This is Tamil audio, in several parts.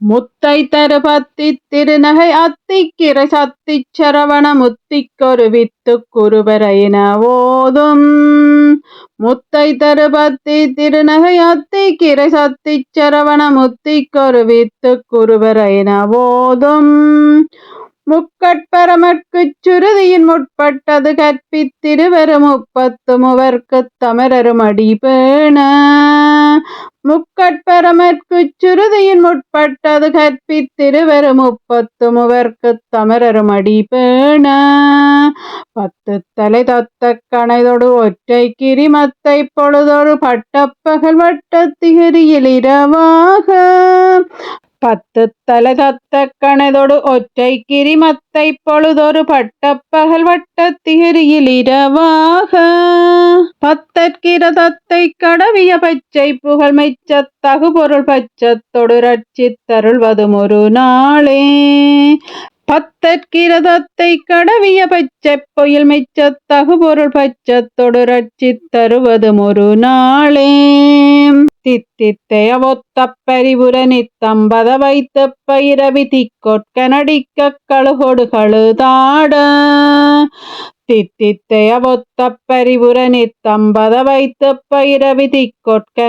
முத்தை தரு பத்தி திருநகை அத்திக்கிற சத்தி சரவண முத்திக்கொரு வித்து குருபரையின ஓதும். முத்தை தரு பத்தி திருநகை அத்திக்கிற சத்தி சரவண முத்திக்கொரு வித்து குருபரையின ஓதும். முக்கட்பரமற்குச் சுருதியின் முற்பட்டது கற்பித்திருவரும் முப்பத்து முவர்க்குத் தமரரும் அடிபேண முக்கட்பரமற்குச் சுருதியின் முற்பட்டது கற்பித்திருவரு முப்பத்து முவர்க்குத் தமரரும் அடிபேண பத்து தலை தத்த கணைதொடு ஒற்றை கிரிமத்தை பொழுதொரு பட்டப்பகல் வட்டத்திகரியில் இரவாக. பத்து தலை தத்த கணதொடு ஒற்றை கிரிமத்தை பொழுதொரு பட்டப்பகல் வட்டத்திகரியில் இரவாக பத்தற்கிரதத்தை கடவிய பச்சை புகழ் மெச்சத் தகுபொருள் பச்சத்தொடு ரட்சித்தருள்வதும் ஒரு நாளே பத்தற்கிரதத்தை கடவிய பச்சை பொயில் மெச்சத் தகுபொருள் பச்சத்தொடு ரட்சித்தருவதும் ஒரு நாளே தித்தித்தைய ஒத்த பரிபுர நித்தம்பத வைத்து பைரவி திக்கொட்க கழுகொடுகளு தாட கழுதாட தித்தித்தைய ஒத்த பரிபுர நித்தம்பத வைத்து பைரவி திக்கொட்க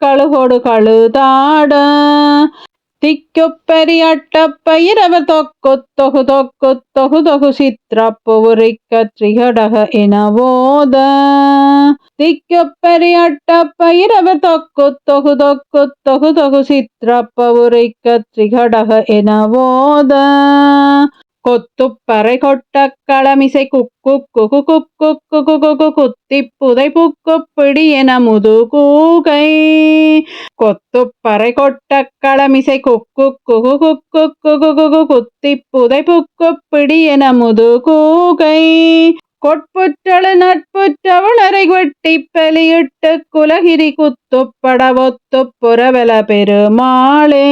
கழுகொடுகளு தாட கழுதாட தொக்கு தொகு தொக்கு தொகு தொகு சித்திரப்புரிக்க திரிகடக எனவோத திக்குப்பெரியட்ட பயிரவர் தொக்கு தொகு தொக்கு தொகு தொகு சித்திரப்புரிக்க திரிகடக எனவோத கொத்துப்பறை கொட்ட களமிசை குக்கு குகு குக்கு குகு குகு குத்தி புதை புக்கு பிடி என முது கூகை கொத்துப்பறை கொட்ட களமிசை குக்கு குகு குக்கு குகு குகு குத்தி புதை புக்கு பிடி என முது கூகை. கொட்புற்றழு நட்புற்றவளரை வெட்டி பலியிட்டு குலகிரி குத்துப்பட ஒத்து புறவல பெருமாளே.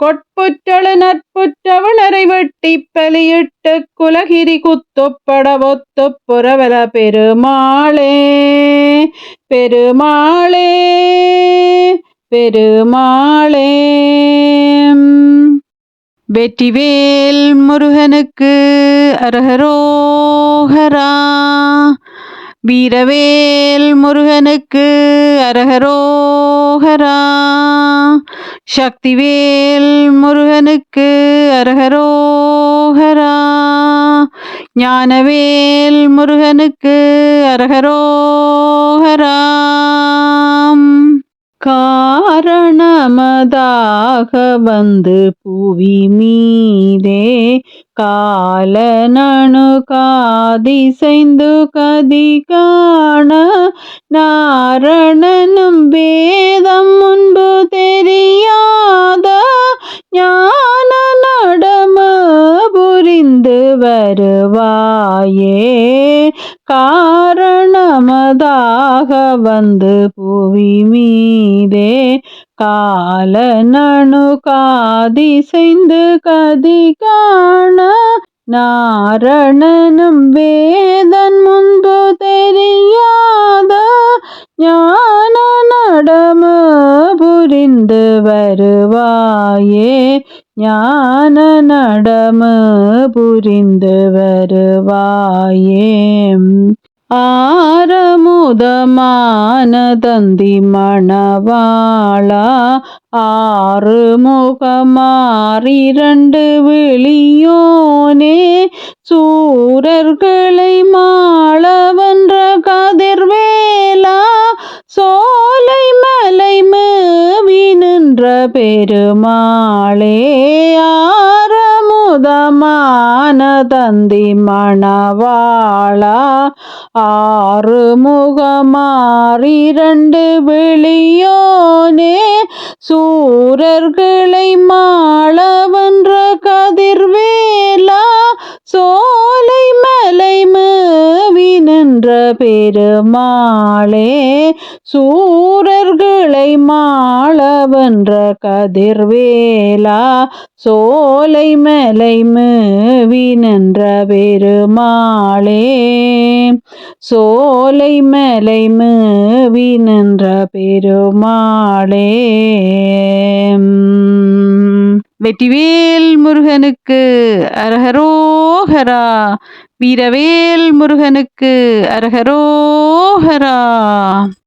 கொட்புற்றழு நற்புற்றவளரை வெட்டி பலியிட்டு குலகிரி குத்துப்பட ஒத்து புறவல பெருமாளே பெருமாளே பெருமாளே. வெற்றிவேல் முருகனுக்கு அரகரோகரா வீரவேல் முருகனுக்கு அரகரோகரா சக்திவேல் முருகனுக்கு அரகரோகரா ஞானவேல் முருகனுக்கு அரகரோகரா காரணமதாக வந்து புவி மீதே காலனணு காதிசைந்து கதி காண நாரணனும் வேதம் முன்பு தெரிய காரணமதாக வந்து புவி மீதே கால காலனணு காதிசைந்து கதி காண நாரணனும் வேதன் முன்பு தெரியாத ஞான நடம புரிந்து வருவாயே. ஞான நடம புரிந்து வருவாயே. ஆரமுதமானதந்தி மணவாளா ஆறு முகமாறிரண்டு விழியோனே சூரர்களை மாளவன்ற கதிர்வேலா சோலை மலை மேவி நின்ற பெருமாளே ஆரமுதமான தந்தி மணவாளா ஆறு முகமாறிரண்டு விழியோனே சூரர்களை மாளவன்ற கதிர்வேலா சோலை மலை மேவி நின்ற பெருமாளே சூ சோலை மாளவன்ற கதிர்வேலா சோலை மலை மீனன்ற பெருமாளே. சோலை மலை மீனன்ற பெருமாளே. வெற்றிவேல் முருகனுக்கு அரஹரோஹரா வீரவேல் முருகனுக்கு அரஹரோஹரா.